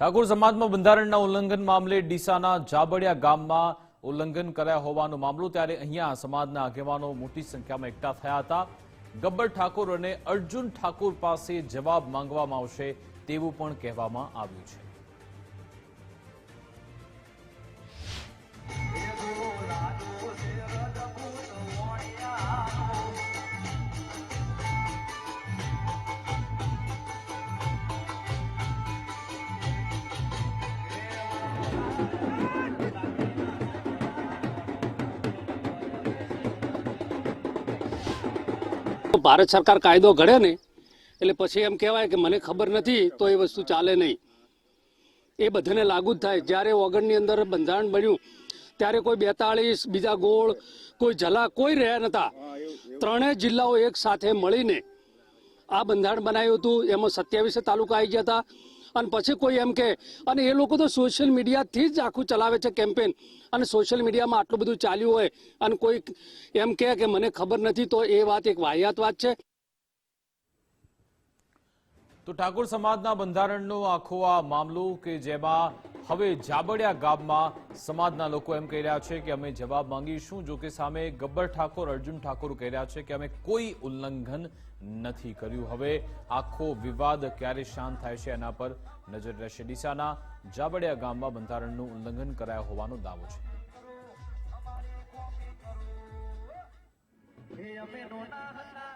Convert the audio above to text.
ઠાકોર સમાજમાં બંધારણના ઉલ્લંઘન મામલે ડીસાના જાબડિયા ગામમાં ઉલ્લંઘન કરાયા હોવાનો મામલો, ત્યારે અહીંયા સમાજના આગેવાનો મોટી સંખ્યામાં એકઠા થયા હતા. ગબ્બર ઠાકોર અને અર્જુન ઠાકોર પાસે જવાબ માંગવામાં આવશે તેવું પણ કહેવામાં આવ્યું છે. ભારત સરકાર કાયદો ઘડે ને એટલે પછી એમ કહેવાય કે મને ખબર નથી તો એ વસ્તુ ચાલે નહીં. એ બધાને લાગુ જ થાય. જ્યારે ઓગણની અંદર બંધારણ બન્યું ત્યારે કોઈ બેતાળીસ બીજા ગોળ કોઈ જલા કોઈ રહ્યા નતા ત્રણેય જિલ્લાઓ એક સાથે મળીને આ બંધારણ બનાવ્યું હતું, એમાં સત્યાવીસે તાલુકા આવી ગયા હતા. અને પછી કોઈ એમ કે, અને એ લોકો તો સોશિયલ મીડિયાથી જ આખું ચલાવે છે કેમ્પેન અને સોશિયલ મીડિયામાં આટલું બધું ચાલ્યું હોય, અને કોઈ એમ કહે કે મને ખબર નથી, તો એ વાત એક વાહિયાત વાત છે. તો ઠાકોર સમાજના બંધારણનો આખો આ મામલો કે જેમાં હવે જાબડિયા ગામમાં સમાજના લોકો એમ કહી રહ્યા છે કે અમે જવાબ માંગીશું જો કે સામે ગબ્બર ઠાકોર, અર્જુન ઠાકોર કહી રહ્યા છે કે અમે કોઈ ઉલ્લંઘન નથી કર્યું. હવે આખો વિવાદ ક્યારે શાંત થાય છે એના પર નજર રહેશે. ડીસાના જાબડિયા ગામમાં બંધારણનું ઉલ્લંઘન કરાયા હોવાનો દાવો છે. અમે નોના હતા.